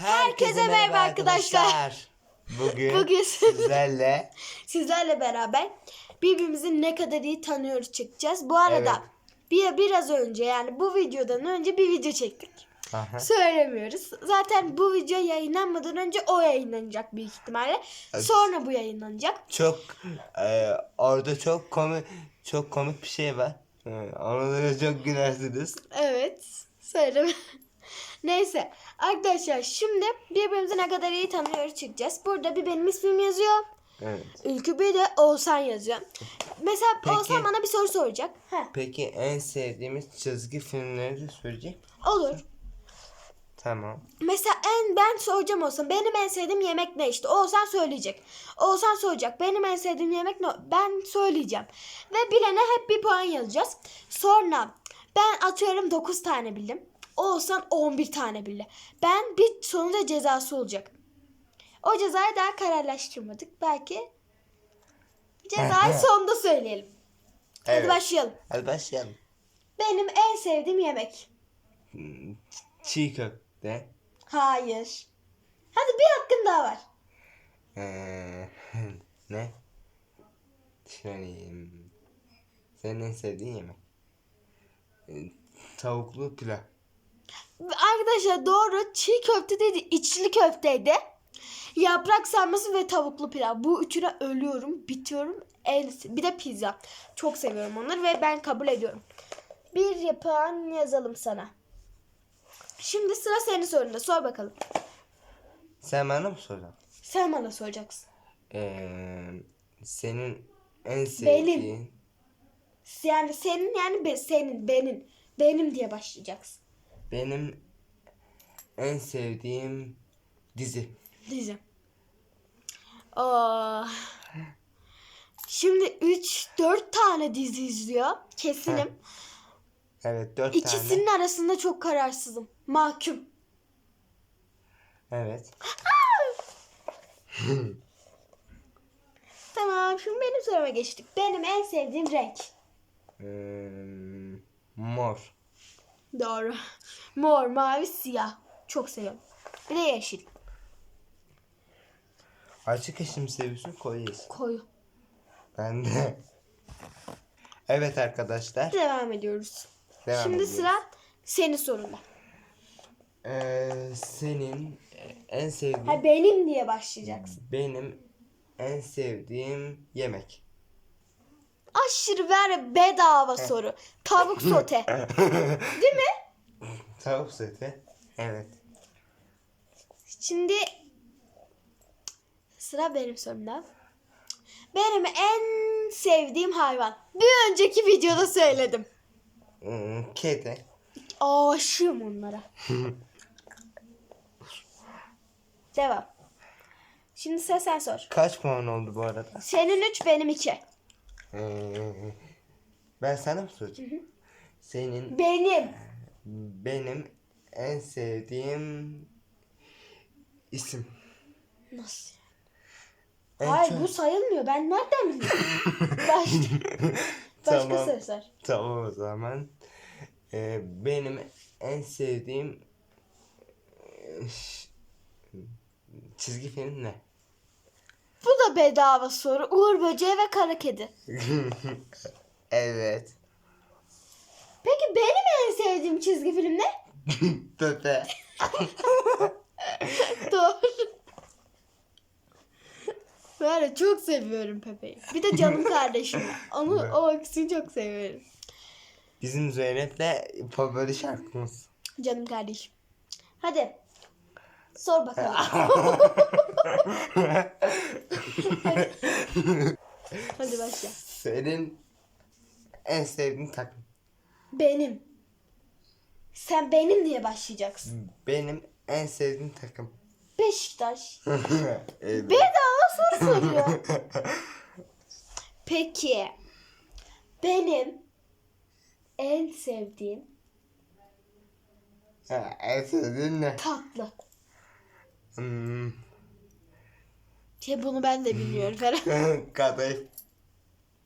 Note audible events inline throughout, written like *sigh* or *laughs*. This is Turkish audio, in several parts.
Herkese merhaba arkadaşlar. Bugün, Bugün *laughs* sizlerle sizlerle beraber birbirimizi ne kadar iyi tanıyoruz çıkacağız. Bu arada Evet. bir biraz önce yani bu videodan önce bir video çektik. Aha. Söylemiyoruz. Zaten bu video yayınlanmadan önce o yayınlanacak büyük ihtimalle. Evet. Sonra bu yayınlanacak. çok e, orada çok komik çok komik bir şey var. E, Ona da çok gülersiniz. Evet. Söyleme. Neyse. Arkadaşlar şimdi birbirimizi ne kadar iyi tanıyoruz çıkacağız. Burada bir benim ismim yazıyor. Evet. Ülkü bir de Oğuzhan yazıyor. Mesela Peki. Oğuzhan bana bir soru soracak. Heh, Peki en sevdiğimiz çizgi filmleri de söyleyecek misin? olur. Tamam. Mesela en ben soracağım olsun. Benim en sevdiğim yemek ne işte? Oğuzhan söyleyecek. Oğuzhan soracak. Benim en sevdiğim yemek ne? Ben söyleyeceğim. Ve bilene hep bir puan yazacağız. Sonra ben atıyorum 9 tane bildim. Oğuzhan 11 tane bildi. Ben bir sonunda cezası olacak. O cezayı daha kararlaştırmadık. Belki cezayı sonunda söyleyelim. Hadi Evet. başlayalım. Hadi başlayalım. Benim en sevdiğim yemek. Hmm, Çiğ köfte. Hayır. Hadi bir hakkın daha var. Ee, *laughs* ne? Düşüneyim. Senin en sevdiğin yemek? Ee, Tavuklu pilav. Arkadaşlar doğru çiğ köfte dedi içli köfteydi. Yaprak sarması ve tavuklu pilav. Bu üçüne ölüyorum, bitiyorum. En, bir de pizza. Çok seviyorum onları ve ben kabul ediyorum. Bir yapan yazalım sana. Şimdi sıra senin sorunda. Sor bakalım. Sen bana mı soracaksın? Sen bana soracaksın. Ee, senin en sevdiğin Yani senin yani be, senin, benim. Benim diye başlayacaksın. Benim en sevdiğim dizi. Dizi. Aa. Şimdi 3 4 tane dizi izliyor. Kesinim. Evet dört İkisinin tane. arasında çok kararsızım. Mahkum. Evet. *laughs* Tamam şimdi benim soruma geçtik. Benim en sevdiğim renk. Ee, mor. Doğru. Mor, mavi, siyah. Çok seviyorum. Bir de yeşil. Açık yeşil mi seviyorsun koyu yeşil? Koyu. Ben de. Evet arkadaşlar. Devam ediyoruz. Devam şimdi ediyoruz. sıra senin sorunda. Ee, senin en sevdiğin Ha benim diye başlayacaksın. benim en sevdiğim yemek. Aşırı ver bedava soru. Tavuk sote. *laughs* Değil mi? Tavuk seti. Evet. Şimdi sıra benim sorumda. Benim en sevdiğim hayvan. Bir önceki videoda söyledim. Hmm, kedi. Aşığım onlara. *laughs* Devam. Şimdi sen sen sor. Kaç puan oldu bu arada? Senin 3 benim 2. Ee, ben sana mı soracağım? Senin Benim. benim en sevdiğim isim. Nasıl? En Hayır çok- bu sayılmıyor. Ben nereden biliyorum? *laughs* Başka, başka Tamam. Tamam o zaman. Ee, benim en sevdiğim e, ş- çizgi film ne? Bu da bedava soru. Uğur Böceği ve Kara Kedi. *laughs* evet. Peki benim en sevdiğim çizgi film ne? *laughs* Pepe. *laughs* Doğru. Böyle çok seviyorum Pepe'yi. Bir de canım kardeşim. Onu o ikisini çok seviyorum. Bizim Zeynep'le favori şarkımız. Canım kardeşim. Hadi. Sor bakalım. *laughs* Hadi başla. Senin en sevdiğin takım. Benim. Sen benim diye başlayacaksın. Benim en sevdiğim takım. Beşiktaş. *laughs* evet. Bedava soru soruyor. Peki. Benim en sevdiğim Ha, en sevdiğin ne? tatlı. Hmm. Ya bunu ben de bilmiyorum falan. *laughs* Kadayıf.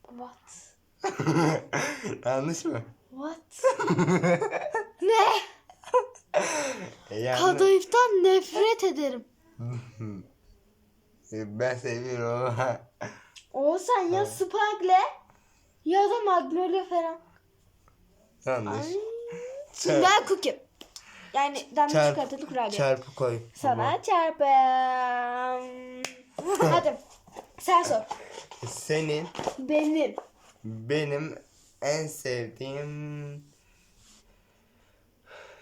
What? *laughs* Yanlış mı? What? *laughs* ne? Yani, Kadayıftan nefret ederim. ben seviyorum ama. Oğuzhan ya Sparkle ya da Magnolia falan. Yanlış. Ay. Ben cookie. Yani damla Çarp- çikolatalı kurabiye. Çarpı koy. Sana çarpım. Hadi sen sor. Senin Benim. benim en sevdiğim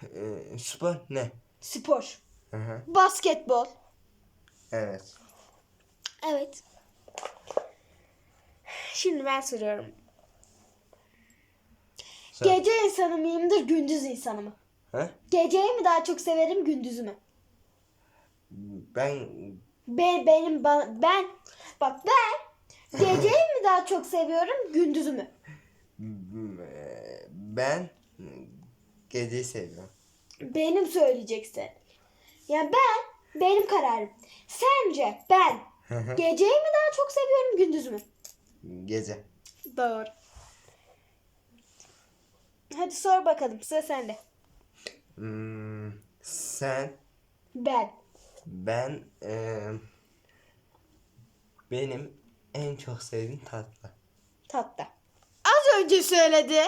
e, spor ne? Spor. Hı hı. Basketbol. Evet. Evet. Şimdi ben soruyorum. Sor. Gece insanı mıyımdır, gündüz insanı mı? Ha? Geceyi mi daha çok severim, gündüzü mü? Ben Ben, benim ba- ben bak ben geceyi mi daha çok seviyorum, gündüzü mü? ben geceyi seviyorum. Benim söyleyeceksin. Yani ben benim kararım. Sence ben geceyi mi daha çok seviyorum, gündüzü mü? Gece. Doğru. Hadi sor bakalım. Sıra sende. Hmm, sen Ben. ben e, benim en çok sevdiğim tatlı. Tatlı. Az önce söyledi.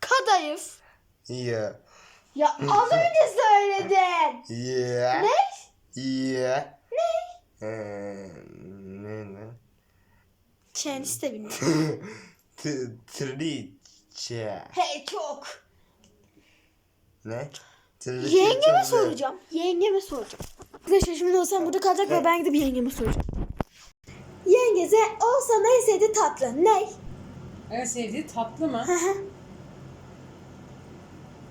Kadayıf. Ya. Ya az önce söyledin. Ya. Ne? Ya. Ne? Ee, ne ne? Kendisi de bilmiyor. Triçe. Hey çok. Ne? Triçe Yengeme çok güzel. soracağım. Yengeme soracağım. Arkadaşlar şimdi olsam burada kalacak ve ben gidip yengeme soracağım. Yengeze olsa ne sevdi tatlı? Ne? En sevdiği tatlı mı? Hı hı.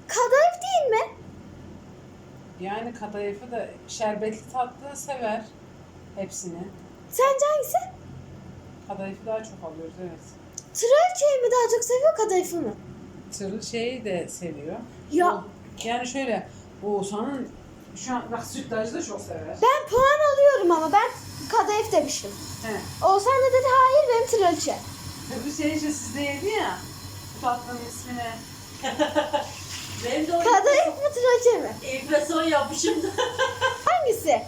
Kadayıf değil mi? Yani kadayıfı da şerbetli tatlı sever. Hepsini. Sence hangisi? Kadayıfı daha çok alıyoruz evet. Trelçeyi mi daha çok seviyor kadayıfı mı? Tırlı şeyi de seviyor. Ya O- Yani şöyle Oğuzhan'ın şu an bak sütlacı da çok sever. ben puan alıyorum ama ben kadayıf demiştim. He. Oğuzhan da dedi hayır benim trelçe. Öbür şey işte sizde yedi ya. Bu tatlının ismini. *laughs* Benim de o Kadayıf mı trelçe mi? enflasyon yapmışım da. *laughs* Hangisi?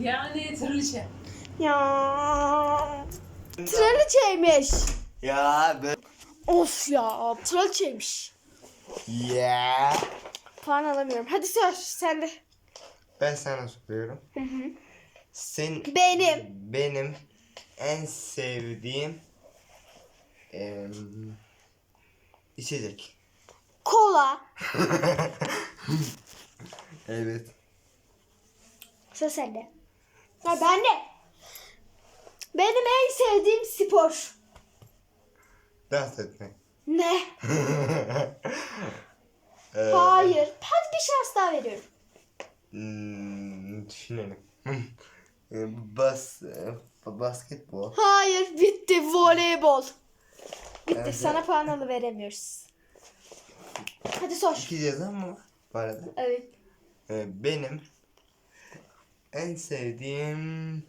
Yani tırlıçe. Ya trelçeymiş. Ya ben. Of ya trelçeymiş. Ya. Puan alamıyorum. Hadi sor sen de. Ben sana soruyorum. Sen Benim. benim en sevdiğim em, içecek. Kola. *laughs* Evet. Sıra sende. Ha ben de. Benim en sevdiğim spor. Dans etmek. Ne? *laughs* Ee, Hayır. Hadi bir şans daha veriyorum. hmm, düşünelim. *laughs* Ee, Bas, e, basketbol. Hayır bitti voleybol. Bitti Evet. sana puan alı veremiyoruz. Hadi sor. İki ceza mı var bu arada? Evet. Ee, benim en sevdiğim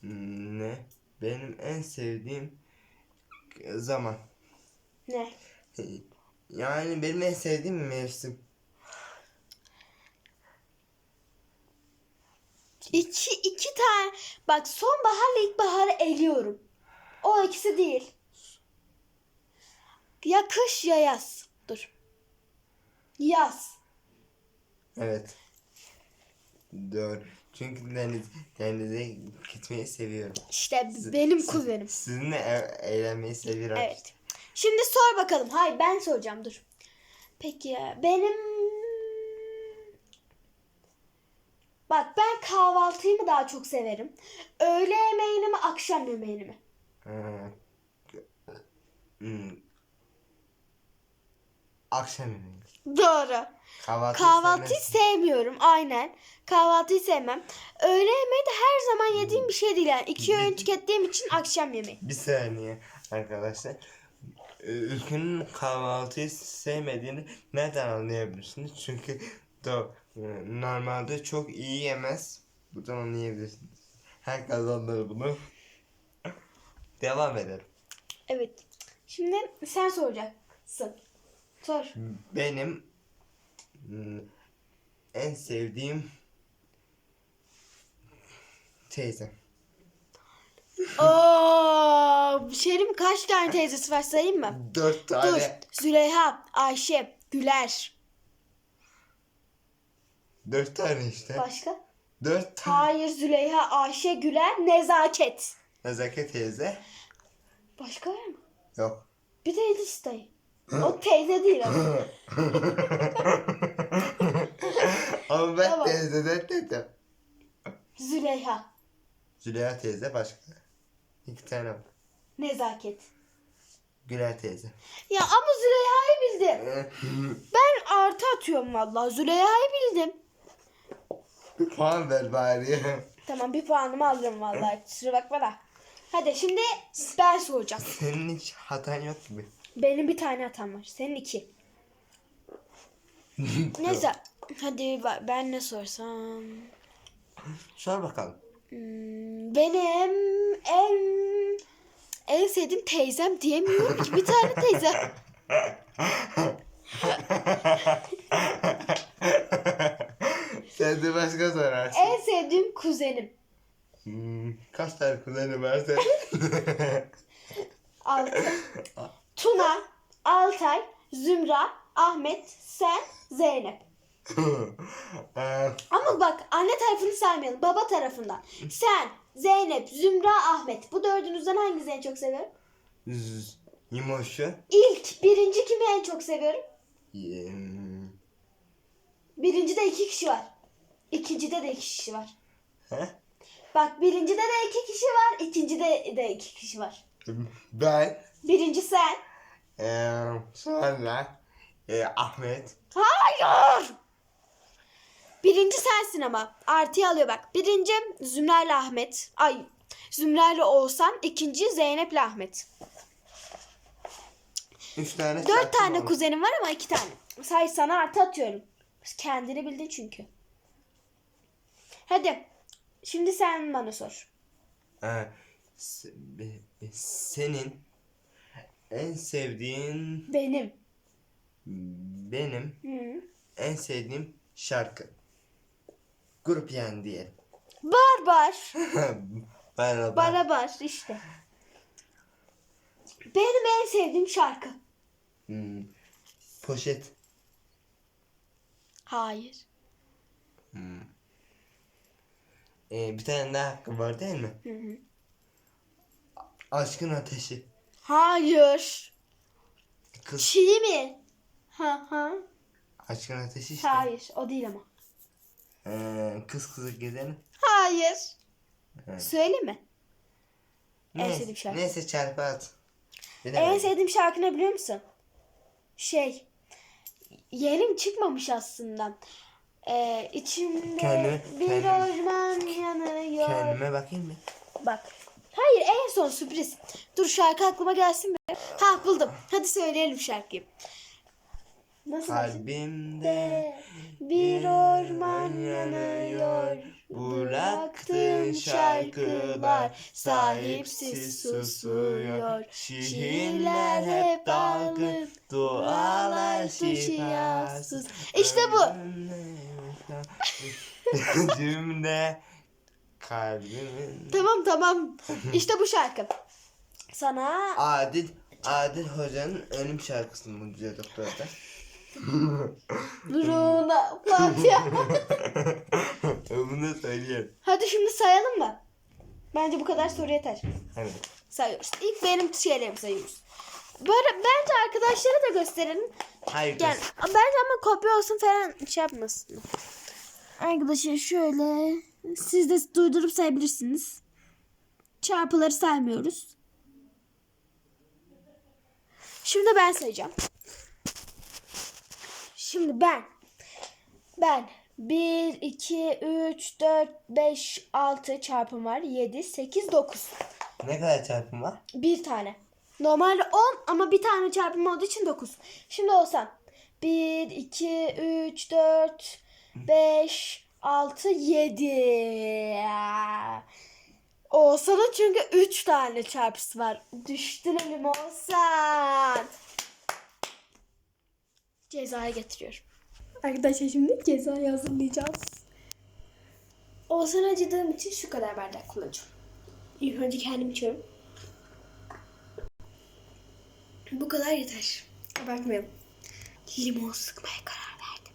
Hmm, ne? Benim en sevdiğim zaman. Ne? Yani benim en sevdiğim mevsim. İki, iki tane. Bak sonbaharla ilkbaharı eliyorum. O ikisi değil. Ya kış ya yaz. Dur. Yaz. Evet. Doğru. Çünkü deniz, denize gitmeyi seviyorum. İşte benim kuzenim. Sizinle eğlenmeyi seviyorum. Evet. Şimdi sor bakalım. Hayır ben soracağım dur. Peki benim... Bak ben kahvaltıyı mı daha çok severim? Öğle yemeğini mi akşam yemeğini mi? Ha. Hmm. Akşam yemeği. Doğru. Kahvaltı Kahvaltıyı sevmiyorum aynen. Kahvaltıyı sevmem. Öğle yemeği de her zaman yediğim bir şey değil yani. İki öğün tükettiğim için akşam yemeği. Bir saniye arkadaşlar. Ee, Ülkünün kahvaltıyı sevmediğini nereden anlayabilirsiniz? Çünkü do, e, normalde çok iyi yemez. Buradan anlayabilirsiniz. Herkes anlar bunu. Devam edelim. Evet. Şimdi sen soracaksın. Sor. Benim En sevdiğim teyze. Oo, Şerim kaç tane teyzesi var sayayım mı? Dört Dur. tane. Züleyha, Ayşe, Güler. Dört tane işte. Başka? Dört tane. Hayır Züleyha, Ayşe, Güler, Nezaket. Nezaket teyze. Başka var mı? Yok. Bir de İdris dayı. O teyze değil ama. *laughs* Ama ben Tamam. teyzeden dedim. Züleyha, Züleyha teyze başka. İki tane var. Nezaket. Güler teyze. Ya ama Züleyha'yı bildim. Ben artı atıyorum vallahi. Züleyha'yı bildim. Bir puan ver bari. Tamam bir puanımı alırım vallahi. Kusura bakma da. Hadi şimdi ben soracağım. Senin hiç hatan yok gibi. Benim bir tane hatam var. Senin iki. *laughs* Neyse. Hadi ben ne sorsam. Sor bakalım. Hmm, benim en en sevdiğim teyzem diyemiyorum ki. Bir tane teyzem. Sen de başka sorarsın. En sevdiğim kuzenim. Hmm, kaç tane kuzenin var senin? *laughs* Altay. Tuna, Altay, Zümra, Ahmet, sen, Zeynep. *laughs* Ee, Ama bak anne tarafını saymayalım. Baba tarafından. Sen, Zeynep, Zümra, Ahmet. Bu dördünüzden hanginizi en çok seviyorum? Yimoşu. İlk, birinci kimi en çok seviyorum? Birincide iki kişi var. İkincide de iki kişi var. He? Bak birincide de iki kişi var. ikincide de iki kişi var. Ben. Birinci sen. Ee, sonra e, Ahmet. Hayır. Birinci sensin ama. Artıyı alıyor bak. Birinci Zümra ile Ahmet. Ay Zümra ile Oğuzhan. ikinci Zeynep ile Ahmet. Üç tane Dört şarkım tane oldu. kuzenim var ama iki tane. Say sana artı atıyorum. Kendini bildin çünkü. Hadi. Şimdi sen bana sor. Ee, se- be- senin en sevdiğin Benim. benim Hı. en sevdiğim şarkı. Grup yani diyelim. Barbar. *laughs* Merhaba. Barabar işte. Benim en sevdiğim şarkı. Hmm, Poşet. Hayır. Ee, bir tane daha hakkı var değil mi? Hı hı. Aşkın ateşi. Hayır. Kız. Çiğ mi? Ha ha. Aşkın ateşi işte. Hayır, o değil ama. Ee, kız kızı gezelim. Hayır. Evet. Söyle mi? En sevdiğim şarkı. Neyse çarpı at. En Bilemedim. sevdiğim şarkı ne biliyor musun? Şey. Yerim çıkmamış aslında. Ee, içimde Kendime- bir kendime- orman yanıyor. Kendime bakayım mı? Bak. Hayır en son sürpriz. Dur şarkı aklıma gelsin mi? Ha buldum. Hadi söyleyelim şarkıyı. Nasıl? Kalbimde Bir orman yanıyor. Bıraktığın şarkılar sahipsiz susuyor. Şiirler hep dalgın, dualar şifasız. İşte bu. *laughs* Cümle kalbimin. Tamam tamam. İşte bu şarkı. Sana Adil Adil Hoca'nın ölüm şarkısını bu güzel doktorda. Ruhuna Fatiha. *laughs* Bunu da söyleyeyim. Hadi şimdi sayalım mı? Bence bu kadar soru yeter. Evet. Sayıyoruz. İlk benim şeylerimi sayıyoruz. Böyle bence arkadaşlara da gösterelim. Hayır. Gel. Bence ama kopya olsun falan şey yapmasın. Arkadaşlar şöyle siz de duydurup sayabilirsiniz. Çarpıları saymıyoruz. Şimdi ben sayacağım. Şimdi ben ben 1, 2, 3, 4, 5, 6 çarpım var. 7, 8, 9. Ne kadar çarpım var? Bir tane. Normalde 10 ama bir tane çarpım olduğu için 9. Şimdi olsan 1, 2, 3, 4, 5, 6, 7. Oğuzhan'ın çünkü 3 tane çarpısı var. Düştün elim Oğuzhan. Cezaya getiriyorum. Arkadaşlar şimdi cezayı hazırlayacağız. Oğuzhan acıdığım için şu kadar bardak kullanacağım. İlk önce kendim içiyorum. Bu kadar yeter. Abartmayalım. Limon sıkmaya karar verdim.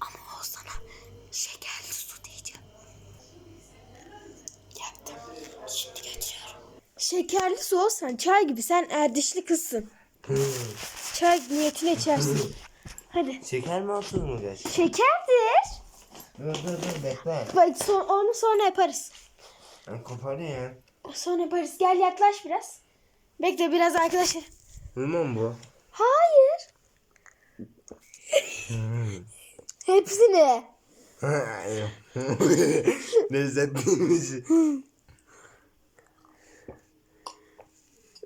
Ama Oğuzhan'a şekerli su diyeceğim. Yaptım. Şimdi götürüyorum. Şekerli su olsan çay gibi sen erdişli kızsın. Çay niyetine içersin. Hadi. Şeker mi olsun mu gerçekten? Şekerdir. Dur dur dur bekle. Bak son, onu sonra yaparız. Ben koparayım. Sonra yaparız. Gel yaklaş biraz. Bekle biraz arkadaşlar. Limon bu. Hayır. Hepsini. *laughs* Lezzetliymiş.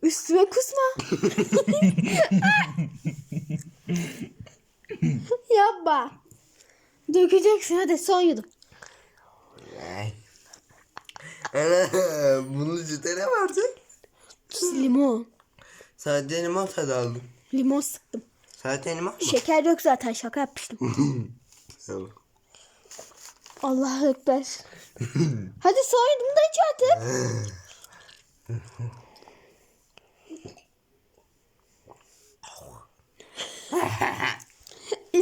Üstüme kusma. *laughs* *laughs* Yapma. Dökeceksin hadi son yudum. Ana bunun içinde ne vardı? Limon. Sadece limon tadı aldım. Limon sıktım. Sadece limon mu? Şeker yok zaten şaka yapmıştım. *laughs* Tamam. Allah ekber. *laughs* hadi son yudumu da iç artık.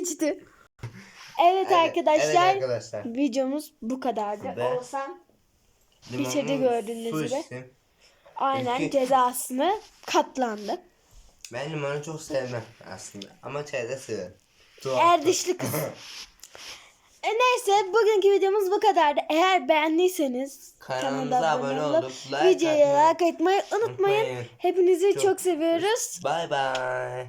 İçti. Evet, arkadaşlar. Evet arkadaşlar. Videomuz bu kadardı. Ve- Olsan Limonlu İçeride gördüğünüz su gibi. içtim. aynen cezasını katlandı. Ben limonu çok sevmem aslında. Ama çayda severim. Tuhaf. Erdişli kız. *laughs* E neyse bugünkü videomuz bu kadardı. Eğer beğendiyseniz Kanalımıza abone olup like videoya atmayı like atmayı unutmayın. unutmayın. Hepinizi Çok- çok seviyoruz. Bye bye.